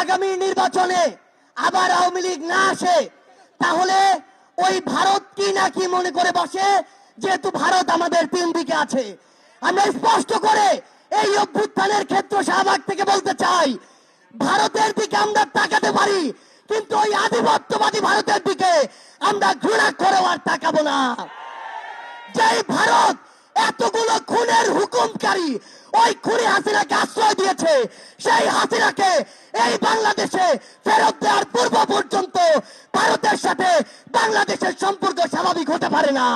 আগামী নির্বাচনে আবার আওয়ামী লীগ না আসে, তাহলে ওই ভারত কি না কি মনে করে বসে? যেহেতু ভারত আমাদের তিন দিকে আছে। আমরা স্পষ্ট করে এই অভ্যুত্থানের ক্ষেত্র শাহবাগ থেকে বলতে চাই, ভারতের দিকে আমরা তাকাতে পারি, কিন্তু ওই আধিপত্যবাদী ভারতের দিকে আমরা ঘৃণা করেও আর তাকাবো না। যেই ভারত এতগুলো খুনের হুকুমকারী ওই খুনি হাসিনাকে আশ্রয় দিয়েছে, সেই হাসিনাকে এই বাংলাদেশে ফেরত দেওয়ার পূর্ব পর্যন্ত ভারতের সাথে বাংলাদেশের সম্পর্ক স্বাভাবিক হতে পারে না।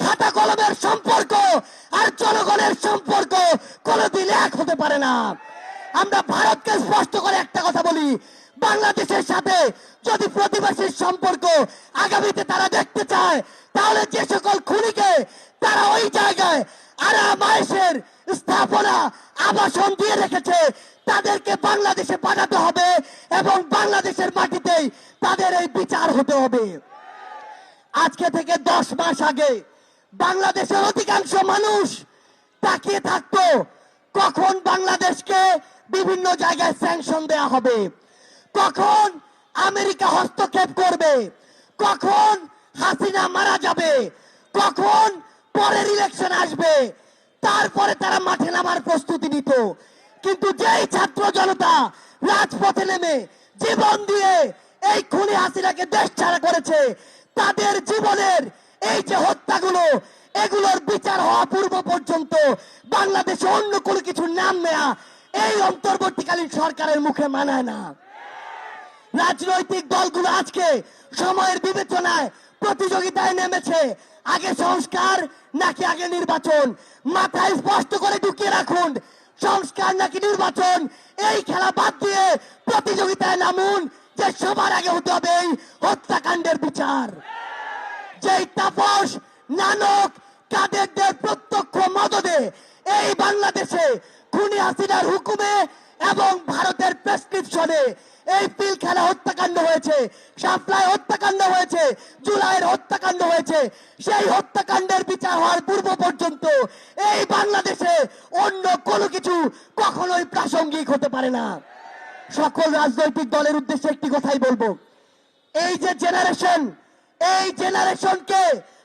খাতা কলমের সম্পর্ক আর জনগণের সম্পর্ক কোনোদিন এক হতে পারে না। আমরা ভারতকে স্পষ্ট করে একটা কথা বলি, বাংলাদেশের সাথে যদি প্রতিবেশীর সম্পর্ক আগামীতে তারা দেখতে চায়, তাহলে যে সকল খুনিকে তারা ওই জায়গায় আরাম আয়েসের স্থাপনা আবাসন দিয়ে রেখেছে, তাদেরকে বাংলাদেশে পাঠাতে হবে এবং বাংলাদেশের মাটিতেই তাদের এই বিচার হতে হবে। আজকে থেকে দশ মাস আগে বাংলাদেশের অধিকাংশ মানুষ তাকিয়ে থাকতো, কখন বাংলাদেশকে বিভিন্ন জায়গায় স্যাংশন দেয়া হবে, কখন আমেরিকা হস্তক্ষেপ করবে, কখন হাসিনা মারা যাবে, কখন পরের ইলেকশন আসবে তারপরে তারা মাঠে নামার প্রস্তুতি নিত। কিন্তু যেই ছাত্র জনতা রাজপথে নেমে জীবন দিয়ে এই খুনি হাসিনাকে দেশ ছাড়া করেছে, তাদের জীবনের এই যে হত্যাগুলো, এগুলোর বিচার হওয়া পূর্ব পর্যন্ত বাংলাদেশে অন্য কোনো কিছু নাম নেয়া এই অন্তর্বর্তীকালীন সরকারের মুখে মানায় না। রাজনৈতিক দলগুলো আজকে সময়ের বিবেচনায় প্রতিযোগিতায় নেমেছে। আগে সংস্কার, নাকি আগে নির্বাচন? মাথায় স্পষ্ট করে ঢুকিয়ে রাখুন, সংস্কার নাকি নির্বাচন? এই খেলা বাদ দিয়ে প্রতিযোগিতায় নামুন, যে সবার আগে হতে হবে এই হত্যাকাণ্ডের বিচার। যেই তাপস, নানক, কাদেরদের প্রত্যক্ষ মদদে এই বাংলাদেশে খুনি হাসিনার হুকুমে এবং ভারতের প্রেসক্রিপশনে এই পিলখানা হত্যাকাণ্ড হয়েছে সাপ্লাই হত্যাকাণ্ড হয়েছে, জুলাইয়ের হত্যাকাণ্ড হয়েছে, সেই হত্যাকাণ্ডের বিচার হওয়ার পূর্ব পর্যন্ত এই বাংলাদেশে অন্য কোনো কিছু কখনোই প্রাসঙ্গিক হতে পারে না। সকল রাজনৈতিক দলের উদ্দেশ্যে একটি কথাই বলব। এই যে জেনারেশন এই জেনারেশনকে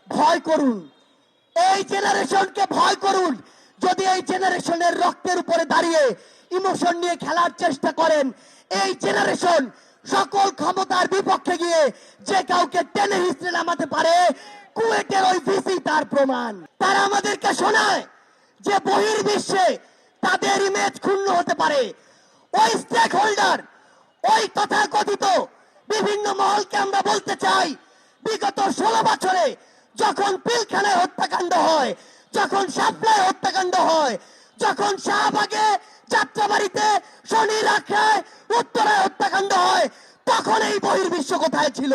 ভয় করুন। এই জেনারেশনকে ভয় করুন। যদি এই জেনারেশনের রক্তের উপরে দাঁড়িয়ে ইমোশন নিয়ে খেলার চেষ্টা করেন। এই জেনারেশন সকল ক্ষমতার বিপক্ষে গিয়ে যে কাউকে টেনে হিস্ট্রে নামাতে পারে, কুয়েটের ওই ভিসি তার প্রমাণ। তারা আমাদেরকে শোনায় যে বহির্বিশ্বে তাদের ইমেজ ক্ষুণ্ণ হতে পারে। ওই স্টেক হোল্ডার ওই তথাকথিত বিভিন্ন মহলকে আমরা বলতে চাই, বিগত ষোলো বছরে যখন পিলখানায় হত্যাকাণ্ড হয়, যখন সাপ্লাই হত্যাকাণ্ড হয়, যখন শাহবাগে যাত্রাবাড়িতে শনি রাখায় উত্তরায় হত্যাকাণ্ড হয় তখন এই বহির্বিশ্ব কোথায় ছিল?